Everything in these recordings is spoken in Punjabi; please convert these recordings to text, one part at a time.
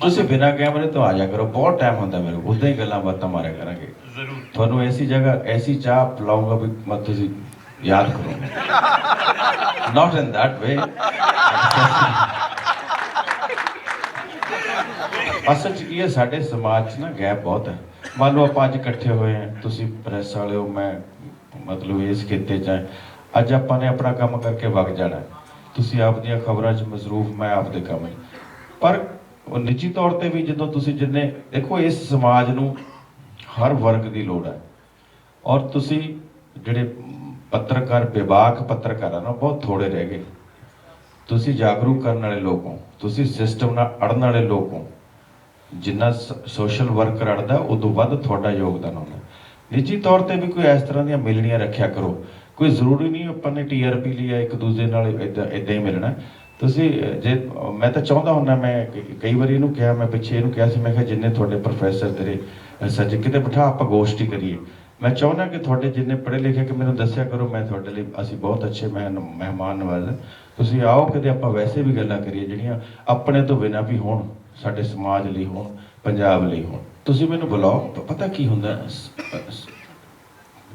ਤੁਸੀਂ ਬਿਨਾਂ ਕੈਮਰੇ ਤੋਂ ਆ ਜਾ ਕਰੋ ਬਹੁਤ ਟਾਈਮ ਹੁੰਦਾ ਮੇਰੇ ਕੋਲ। ਉਦਾਂ ਹੀ ਗੱਲਾਂ ਬਾਤਾਂ ਮਾਰਿਆ ਕਰਾਂਗੇ। ਜ਼ਰੂਰ। ਤੁਹਾਨੂੰ ਐਸੀ ਜਗ੍ਹਾ ਐਸੀ ਚਾਹ ਪਿਲਾਉਂਗਾ ਵੀ ਮਤ ਤੁਸੀਂ ਯਾਦ ਕਰੋ। ਨਾਟ ਇਨ that ਵੇ ਅਸਲ ਚ ਕੀ ਹੈ ਸਾਡੇ ਸਮਾਜ 'ਚ ਨਾ ਗੈਪ ਬਹੁਤ ਹੈ। ਮੰਨ ਲਓ ਆਪਾਂ ਅੱਜ ਇਕੱਠੇ ਹੋਏ ਹਾਂ ਤੁਸੀਂ ਪ੍ਰੈਸ ਵਾਲੇ ਹੋ ਮੈਂ ਮਤਲਬ ਇਸ ਖੇਤੇ 'ਚ ਅੱਜ ਆਪਾਂ ਨੇ ਆਪਣਾ ਕੰਮ ਕਰਕੇ ਵਗ ਜਾਣਾ। ਤੁਸੀਂ ਆਪਦੀਆਂ ਖਬਰਾਂ 'ਚ ਮਸਰੂਫ ਮੈਂ ਆਪਦੇ ਕੰਮ 'ਚ। ਪਰ ਉਹ ਨਿੱਜੀ ਤੌਰ ਤੇ ਵੀ ਜਦੋਂ ਤੁਸੀਂ ਜਿੰਨੇ, ਦੇਖੋ ਇਸ ਸਮਾਜ ਨੂੰ ਹਰ ਵਰਗ ਦੀ ਲੋੜ ਹੈ। ਔਰ ਤੁਸੀਂ ਜਿਹੜੇ ਪੱਤਰਕਾਰ ਵਿਭਾਗ ਪੱਤਰਕਾਰ ਆ ਬਹੁਤ ਥੋੜੇ ਰਹਿ ਗਏ। ਤੁਸੀਂ ਜਾਗਰੂਕ ਕਰਨ ਵਾਲੇ ਲੋਕ ਹੋ। ਤੁਸੀਂ ਸਿਸਟਮ ਨਾਲ ਅੜਨ ਵਾਲੇ ਲੋਕ ਹੋ। ਜਿੰਨਾ ਸੋਸ਼ਲ ਵਰਕਰ ਅੜਦਾ ਉਦੋਂ ਵੱਧ ਤੁਹਾਡਾ ਯੋਗਦਾਨ ਹੁੰਦਾ। ਨਿੱਜੀ ਤੌਰ ਤੇ ਵੀ ਕੋਈ ਇਸ ਤਰ੍ਹਾਂ ਦੀਆਂ ਮਿਲਣੀਆਂ ਰੱਖਿਆ ਕਰੋ। ਕੋਈ ਜ਼ਰੂਰੀ ਨਹੀਂ ਆਪਾਂ ਨੇ ਟੀਆਰਪੀ ਲਈ ਜਾਂ ਇੱਕ ਦੂਜੇ ਨਾਲ ਇਦਾਂ ਇਦਾਂ ਹੀ ਮਿਲਣਾ। ਤੁਸੀਂ ਜੇ ਮੈਂ ਤਾਂ ਚਾਹੁੰਦਾ ਹੁੰਦਾ ਮੈਂ ਕਈ ਵਾਰੀ ਇਹਨੂੰ ਕਿਹਾ ਮੈਂ ਪਿੱਛੇ ਇਹਨੂੰ ਕਿਹਾ ਸੀ ਮੈਂ ਕਿਹਾ ਜਿੰਨੇ ਤੁਹਾਡੇ ਪ੍ਰੋਫੈਸਰ ਤੇਰੇ ਅਹ, ਕਿਤੇ ਬਿਠਾ ਆਪਾਂ ਗੋਸ਼ਟੀ ਕਰੀਏ। ਮੈਂ ਚਾਹੁੰਦਾ ਕਿ ਤੁਹਾਡੇ ਜਿੰਨੇ ਪੜ੍ਹੇ ਲਿਖੇ ਕਿ ਮੈਨੂੰ ਦੱਸਿਆ ਕਰੋ ਮੈਂ ਤੁਹਾਡੇ ਲਈ ਅਸੀਂ ਬਹੁਤ ਅੱਛੇ ਮਹਿ- ਮਹਿਮਾਨ ਨਵਾਜ਼ ਤੁਸੀਂ ਆਓ ਕਦੇ ਆਪਾਂ ਵੈਸੇ ਵੀ ਗੱਲਾਂ ਕਰੀਏ ਜਿਹੜੀਆਂ ਆਪਣੇ ਤੋਂ ਬਿਨਾਂ ਵੀ ਹੋਣ ਸਾਡੇ ਸਮਾਜ ਲਈ ਹੋਣ ਪੰਜਾਬ ਲਈ ਹੋਣ। ਤੁਸੀਂ ਮੈਨੂੰ ਬੁਲਾਓ ਪਤਾ ਕੀ ਹੁੰਦਾ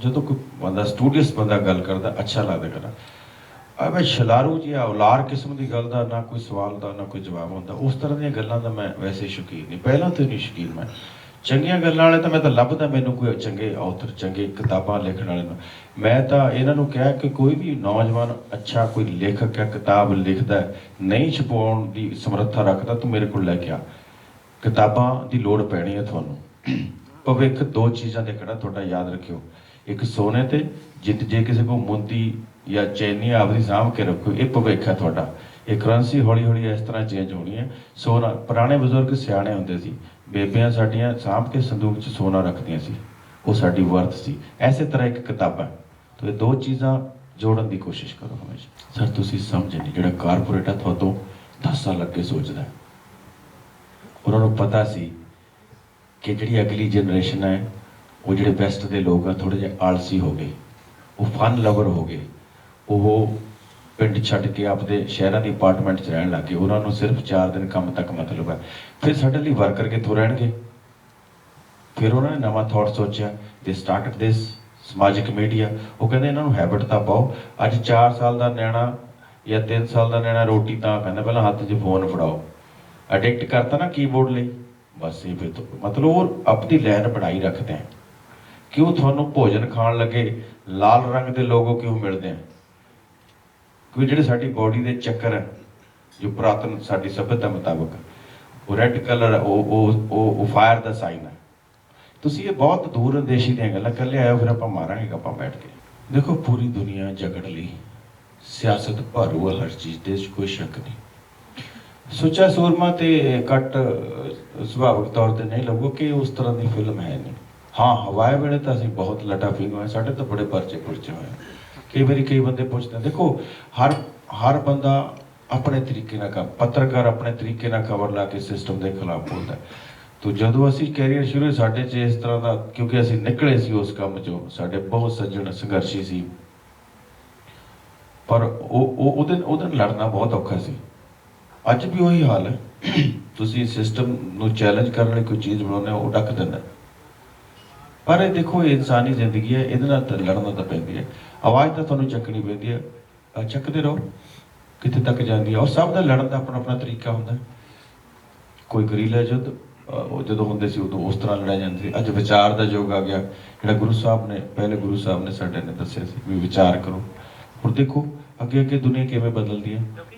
ਜਦੋਂ ਕੋਈ ਬੰਦਾ ਸਟੂਡੀਅਸ ਬੰਦਾ ਗੱਲ ਕਰਦਾ ਅੱਛਾ ਲੱਗਦਾ ਕਰਦਾ। ਆ ਮੈਂ ਛਲਾਰੂ ਜੀ ਔਲਾਰ ਕਿਸਮ ਦੀ ਗੱਲ ਦਾ, ਨਾ ਕੋਈ ਸਵਾਲ ਦਾ, ਨਾ ਕੋਈ ਜਵਾਬ ਹੁੰਦਾ। ਉਸ ਤਰ੍ਹਾਂ ਦੀਆਂ ਗੱਲਾਂ ਦਾ ਮੈਂ ਵੈਸੇ ਸ਼ੌਕੀਨ ਨਹੀਂ। ਪਹਿਲਾਂ ਤੋਂ ਨਹੀਂ ਸ਼ੌਕੀਨ ਮੈਂ। ਚੰਗੀਆਂ ਗੱਲਾਂ ਵਾਲੇ ਤਾਂ ਮੈਂ ਤਾਂ ਲੱਭਦਾ ਮੈਨੂੰ ਕੋਈ ਚੰਗੇ ਆਥਰ ਚੰਗੇ ਕਿਤਾਬਾਂ ਲਿਖਣ ਵਾਲੇ ਨੂੰ। ਮੈਂ ਤਾਂ ਇਹਨਾਂ ਨੂੰ ਕਿਹਾ ਕਿ ਕੋਈ ਵੀ ਨੌਜਵਾਨ ਅੱਛਾ ਕੋਈ ਲੇਖਕ ਹੈ, ਕਿਤਾਬ ਲਿਖਦਾ ਨਹੀਂ ਛਪਾਉਣ ਦੀ ਸਮਰੱਥਾ ਰੱਖਦਾ, ਤੂੰ ਮੇਰੇ ਕੋਲ ਲੈ ਕੇ ਆ। ਕਿਤਾਬਾਂ ਦੀ ਲੋੜ ਪੈਣੀ ਹੈ ਤੁਹਾਨੂੰ। ਭਵਿੱਖ ਦੋ ਚੀਜ਼ਾਂ ਦੇ ਖੜਾ ਤੁਹਾਡਾ ਯਾਦ ਰੱਖਿਓ। ਇੱਕ ਸੋਨੇ ਤੇ, ਜਿੱਤ ਜੇ ਕਿਸੇ ਕੋ ਮੁੰਦੀ ਜਾਂ ਚੈਨੀ ਆਪਦੀ ਸਾਂਭ ਕੇ ਰੱਖੋ, ਇਹ ਭਵਿੱਖ ਹੈ ਤੁਹਾਡਾ। ਇਹ ਕਰੰਸੀ ਹੌਲੀ ਹੌਲੀ ਇਸ ਤਰ੍ਹਾਂ ਚੇਂਜ ਹੋਣੀ ਹੈ। ਸੋਨਾ ਪੁਰਾਣੇ ਬਜ਼ੁਰਗ ਸਿਆਣੇ ਹੁੰਦੇ ਸੀ। ਬੇਬਿਆਂ ਸਾਡੀਆਂ ਸਾਂਭ ਕੇ ਸੰਦੂਕ 'ਚ ਸੋਨਾ ਰੱਖਦੀਆਂ ਸੀ। ਉਹ ਸਾਡੀ ਵਰਤ ਸੀ। ਐਸੇ ਤਰ੍ਹਾਂ ਇੱਕ ਕਿਤਾਬ ਹੈ। ਤੋ ਇਹ ਦੋ ਚੀਜ਼ਾਂ ਜੋੜਨ ਦੀ ਕੋਸ਼ਿਸ਼ ਕਰੋ ਹਮੇਸ਼ਾ। ਸਰ, ਤੁਸੀਂ ਸਮਝ ਨਹੀਂ, ਜਿਹੜਾ ਕਾਰਪੋਰੇਟ ਆ ਤੁਹਾਤੋਂ 10 ਸਾਲ ਅੱਗੇ ਸੋਚਦਾ ਉਹਨਾਂ ਨੂੰ ਪਤਾ ਸੀ ਕਿ ਜਿਹੜੀ ਅਗਲੀ ਜਨਰੇਸ਼ਨ ਹੈ, ਉਹ ਜਿਹੜੇ ਵੈਸਟ ਦੇ ਲੋਕ ਆ ਥੋੜੇ ਜਿਹਾ ਆਲਸੀ ਹੋ ਗਏ। ਉਹ ਫਨ ਲਵਰ ਹੋ ਗਏ। ਉਹ ਪਿੰਡ ਛੱਡ ਕੇ ਆਪਦੇ ਸ਼ਹਿਰਾਂ ਦੀ ਅਪਾਰਟਮੈਂਟ 'ਚ ਰਹਿਣ ਲੱਗੇ ਉਹਨਾਂ ਨੂੰ ਸਿਰਫ 4 ਦਿਨ ਕੰਮ ਤੱਕ ਮਤਲਬ ਹੈ। ਫਿਰ ਸਾਡੇ ਲਈ ਵਰਕਰ ਕਿੱਥੋਂ ਰਹਿਣਗੇ? ਫਿਰ ਉਹਨਾਂ ਨੇ ਨਵਾਂ ਥਾਟ ਸੋਚਿਆ। ਦੇ ਸਟਾਰਟਡ ਦਿਸ ਸਮਾਜਿਕ ਮੀਡੀਆ ਉਹ ਕਹਿੰਦੇ ਇਹਨਾਂ ਨੂੰ ਹੈਬਿਟ ਤਾਂ ਪਾਓ। ਅੱਜ 4 ਸਾਲ ਦਾ ਨਿਆਣਾ ਜਾਂ 3 ਸਾਲ ਦਾ ਨਿਆਣਾ ਰੋਟੀ ਤਾਂ ਕਹਿੰਦਾ ਪਹਿਲਾਂ ਹੱਥ 'ਚ ਫੋਨ ਫੜਾਓ। ਅਡਿਕਟ ਕਰਤਾ ਨਾ ਕੀਬੋਰਡ ਲਈ। ਬਸ ਇਹ ਫਿਰ ਮਤਲਬ ਉਹ ਆਪਣੀ ਲਾਈਨ ਬਣਾਈ ਰੱਖਦੇ ਆ। ਕਿਉਂ ਤੁਹਾਨੂੰ ਭੋਜਨ ਖਾਣ ਲੱਗੇ? ਲਾਲ ਰੰਗ ਦੇ ਲੋਗੋ ਕਿਉਂ ਮਿਲਦੇ ਆ? ਕਿਉਂਕਿ ਜਿਹੜੇ ਸਾਡੀ ਬਾਡੀ ਦੇ ਚੱਕਰ ਹੈ ਜੋ ਪੁਰਾਤਨ ਸਾਡੀ ਸਭਿਅਤਾ ਮੁਤਾਬਕ ਉਹ ਰੈੱਡ ਕਲਰ ਉਹ ਉਹ ਉਹ ਫਾਇਰ ਦਾ ਸਾਈਨ ਹੈ ਤੁਸੀਂ ਇਹ ਬਹੁਤ ਦੂਰ ਅੰਦੇਸ਼ੀ ਦੀਆਂ ਗੱਲਾਂ ਕੱਲੇ ਆਇਓ ਫਿਰ ਆਪਾਂ ਮਾਰਾਂਗੇ ਗੱਪਾਂ ਬੈਠ ਕੇ। ਦੇਖੋ, ਪੂਰੀ ਦੁਨੀਆ ਝਗੜ ਲਈ ਸਿਆਸਤ ਭਾਰੂ ਹੈ ਹਰ ਚੀਜ਼ ਦੇ ਕੋਈ ਸ਼ੱਕ ਨਹੀਂ। ਸੁੱਚਾ ਸੂਰਮਾ ਤੇ ਕੱਟ ਸੁਭਾਵਿਕ ਤੌਰ ਤੇ ਨਹੀਂ ਲੱਗੋ ਕਿ ਉਸ ਤਰ੍ਹਾਂ ਦੀ ਫਿਲਮ ਹੈ ਨਹੀਂ। ਹਾਂ ਹਵਾਏ ਵੇਲੇ ਤਾਂ ਅਸੀਂ ਬਹੁਤ ਲਟਾ ਫਿੰਗ ਹੋਏ, ਸਾਡੇ ਤਾਂ ਬੜੇ ਪਰਚੇ ਪੁਰਚੇ ਹੋਏ। ਕਈ ਵਾਰੀ ਕਈ ਬੰਦੇ ਪੁੱਛਦੇ ਦੇਖੋ, ਹਰ ਹਰ ਬੰਦਾ ਆਪਣੇ ਤਰੀਕੇ ਨਾਲ ਕੰਮ, ਪੱਤਰਕਾਰ ਆਪਣੇ ਤਰੀਕੇ ਨਾਲ ਖਬਰ ਲਾ ਕੇ ਸਿਸਟਮ ਦੇ ਖਿਲਾਫ ਬੋਲਦਾ ਹੈ। ਤੋ ਜਦੋਂ ਅਸੀਂ ਕੈਰੀਅਰ ਸ਼ੁਰੂ ਸਾਡੇ 'ਚ ਇਸ ਤਰ੍ਹਾਂ ਦਾ, ਕਿਉਂਕਿ ਅਸੀਂ ਨਿਕਲੇ ਸੀ ਉਸ ਕੰਮ 'ਚੋਂ, ਸਾਡੇ ਬਹੁਤ ਸੱਜਣ ਸੰਘਰਸ਼ੀ ਸੀ। ਪਰ ਉਹ ਉਹ ਉਹਦੇ ਉਹਦੇ ਨਾਲ ਲੜਨਾ ਬਹੁਤ ਔਖਾ ਸੀ। ਅੱਜ ਵੀ ਉਹੀ ਹਾਲ ਹੈ। ਤੁਸੀਂ ਸਿਸਟਮ ਨੂੰ ਚੈਲੰਜ ਕਰਨ ਲਈ ਕੋਈ ਚੀਜ਼ ਬਣਾਉਂਦੇ ਹੋ, ਉਹ ਡੱਕ ਦਿੰਦਾ ਪਰ ਇਹ ਦੇਖੋ, ਇਹ ਇਨਸਾਨੀ ਜ਼ਿੰਦਗੀ ਹੈ, ਇਹਦੇ ਨਾਲ ਤਾਂ ਲੜਨਾ ਤਾਂ ਪੈਂਦੀ ਹੈ। ਆਵਾਜ਼ ਤਾਂ ਤੁਹਾਨੂੰ ਚੱਕਣੀ ਪੈਂਦੀ ਹੈ। ਚੱਕਦੇ ਰਹੋ, ਕਿੱਥੇ ਤੱਕ ਜਾਂਦੀ ਹੈ। ਔਰ ਸਭ ਦਾ ਲੜਨ ਦਾ ਆਪਣਾ ਆਪਣਾ ਤਰੀਕਾ ਹੁੰਦਾ ਕੋਈ ਗਰੀਲਾ ਯੁੱਧ ਉਹ ਜਦੋਂ ਹੁੰਦੇ ਸੀ, ਉਦੋਂ ਉਸ ਤਰ੍ਹਾਂ ਲੜਿਆ ਜਾਂਦਾ ਸੀ। ਅੱਜ ਵਿਚਾਰ ਦਾ ਯੁੱਗ ਆ ਗਿਆ। ਜਿਹੜਾ ਗੁਰੂ ਸਾਹਿਬ ਨੇ, ਪਹਿਲੇ ਗੁਰੂ ਸਾਹਿਬ ਨੇ ਸਾਡੇ ਨੇ ਦੱਸਿਆ ਸੀ ਵੀ ਵਿਚਾਰ ਕਰੋ। ਹੁਣ ਦੇਖੋ ਅੱਗੇ ਅੱਗੇ ਦੁਨੀਆ ਕਿਵੇਂ ਬਦਲਦੀ ਹੈ।